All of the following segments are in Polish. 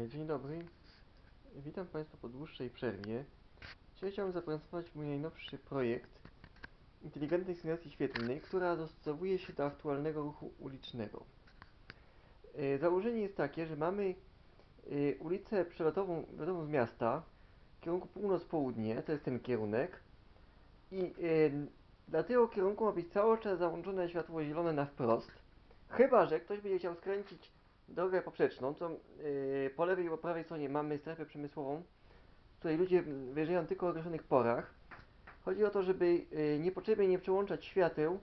E, Dzień dobry. Witam Państwa po dłuższej przerwie. Dzisiaj chciałbym zaprezentować mój najnowszy projekt inteligentnej sygnacji świetlnej, która dostosowuje się do aktualnego ruchu ulicznego. E, Założenie jest takie, że mamy e, ulicę przelotową wiadomo z miasta w kierunku północ-południe, to jest ten kierunek i dla tego kierunku ma być cały czas załączone światło zielone na wprost, chyba że ktoś będzie chciał skręcić drogę poprzeczną, to yy, po lewej i po prawej stronie mamy strefę przemysłową, w której ludzie wyjeżdżają tylko o określonych porach. Chodzi o to, żeby yy, niepotrzebnie nie przełączać świateł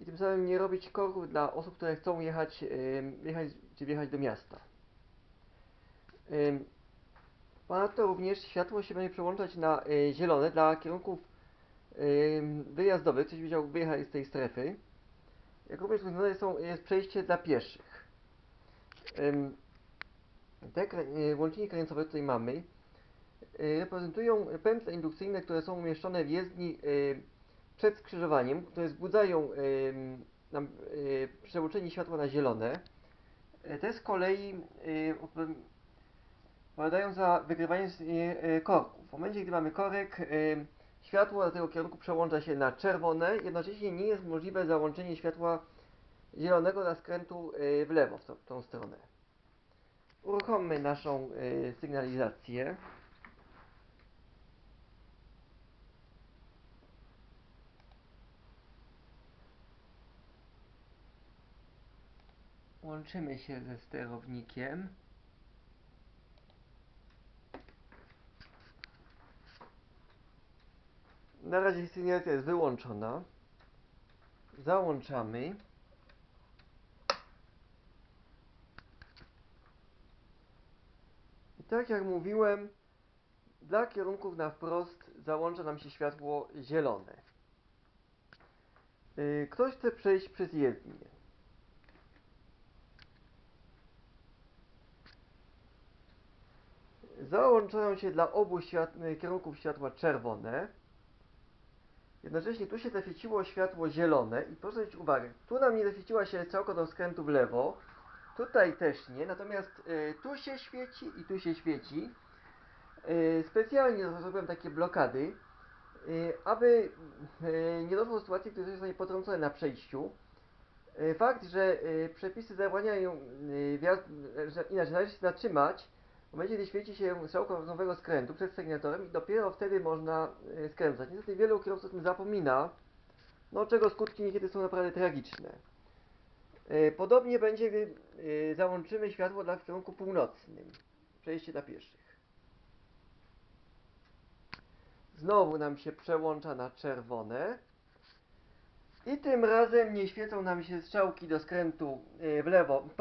i tym samym nie robić korków dla osób, które chcą jechać, yy, jechać czy wjechać do miasta. Yy, Ponadto również światło się będzie przełączać na yy, zielone dla kierunków yy, wyjazdowych, ktoś wiedział wyjechać z tej strefy. Jak również są, jest przejście dla pieszych. Te y, łączniki krańcowe tutaj mamy y, reprezentują pętle indukcyjne, które są umieszczone w jezdni y, przed skrzyżowaniem, które wzbudzają przełączenie światła na zielone. Te z kolei odpowiadają za y, korków. W momencie, gdy mamy korek, światło do tego kierunku przełącza się na czerwone, jednocześnie nie jest możliwe załączenie światła zielonego na skrętu y, w lewo, w, tą stronę. Uruchommy naszą y, sygnalizację. Łączymy się ze sterownikiem. Na razie sygnalizacja jest wyłączona. Załączamy. Tak jak mówiłem, dla kierunków na wprost załącza nam się światło zielone. Yy, Ktoś chce przejść przez jezdnię. Załączają się dla obu świat y, kierunków światła czerwone. Jednocześnie tu się zaświeciło światło zielone i proszę zwrócić uwagę, tu nam nie zaświeciła się strzałka do skrętu w lewo, Tutaj też nie, natomiast y, tu się świeci i tu się świeci. Y, specjalnie zrobiłem takie blokady, y, aby nie doszło do sytuacji, które zostanie potrącone na przejściu. Fakt, że przepisy zabraniają wjazd, inaczej należy się zatrzymać w momencie, gdy świeci się strzałka nowego skrętu przed stagnatorem i dopiero wtedy można skręcać. Niestety wielu kierowców o tym zapomina, no czego skutki niekiedy są naprawdę tragiczne. E, Podobnie będzie, e, załączymy światło dla w kierunku północnym. Przejście dla pieszych. Znowu nam się przełącza na czerwone. I tym razem nie świecą nam się strzałki do skrętu e, w lewo, w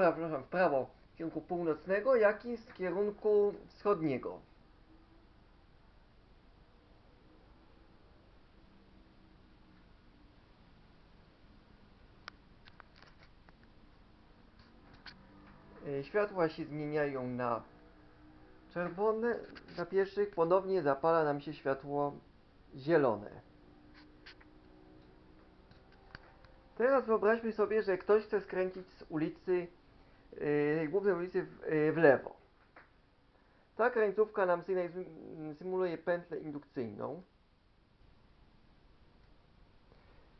prawo w kierunku północnego, jak i z kierunku wschodniego. Światła się zmieniają na czerwone dla pieszych, ponownie zapala nam się światło zielone. Teraz wyobraźmy sobie, że ktoś chce skręcić z ulicy, yy, głównej ulicy w, yy, w lewo. Ta krańcówka nam symuluje pętlę indukcyjną.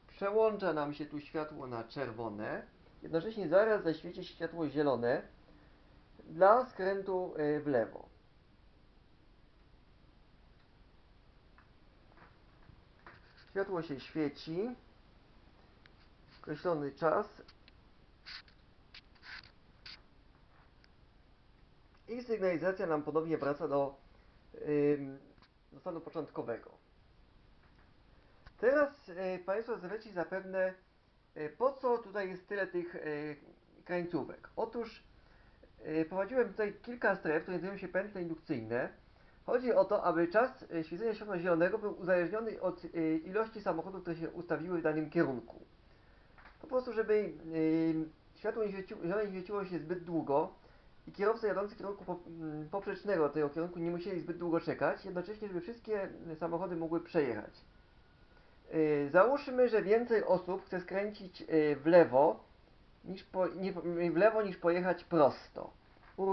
Przełącza nam się tu światło na czerwone. Jednocześnie zaraz zaświeci się światło zielone dla skrętu y, w lewo. Światło się świeci. Określony czas. I sygnalizacja nam ponownie wraca do, do stanu początkowego. Teraz y, Państwo zadadzą zapewne, y, po co tutaj jest tyle tych krańcówek. Otóż prowadziłem tutaj kilka stref, które znajdują się pętle indukcyjne. Chodzi o to, aby czas y, świecenia światła zielonego był uzależniony od y, ilości samochodów, które się ustawiły w danym kierunku. Po prostu, żeby światło nie świeciło, zielone nie świeciło się zbyt długo i kierowcy jadący w kierunku mm, poprzecznego tego kierunku nie musieli zbyt długo czekać, jednocześnie, żeby wszystkie y, samochody mogły przejechać. Załóżmy, że więcej osób chce skręcić w lewo niż po, nie, w lewo niż pojechać prosto.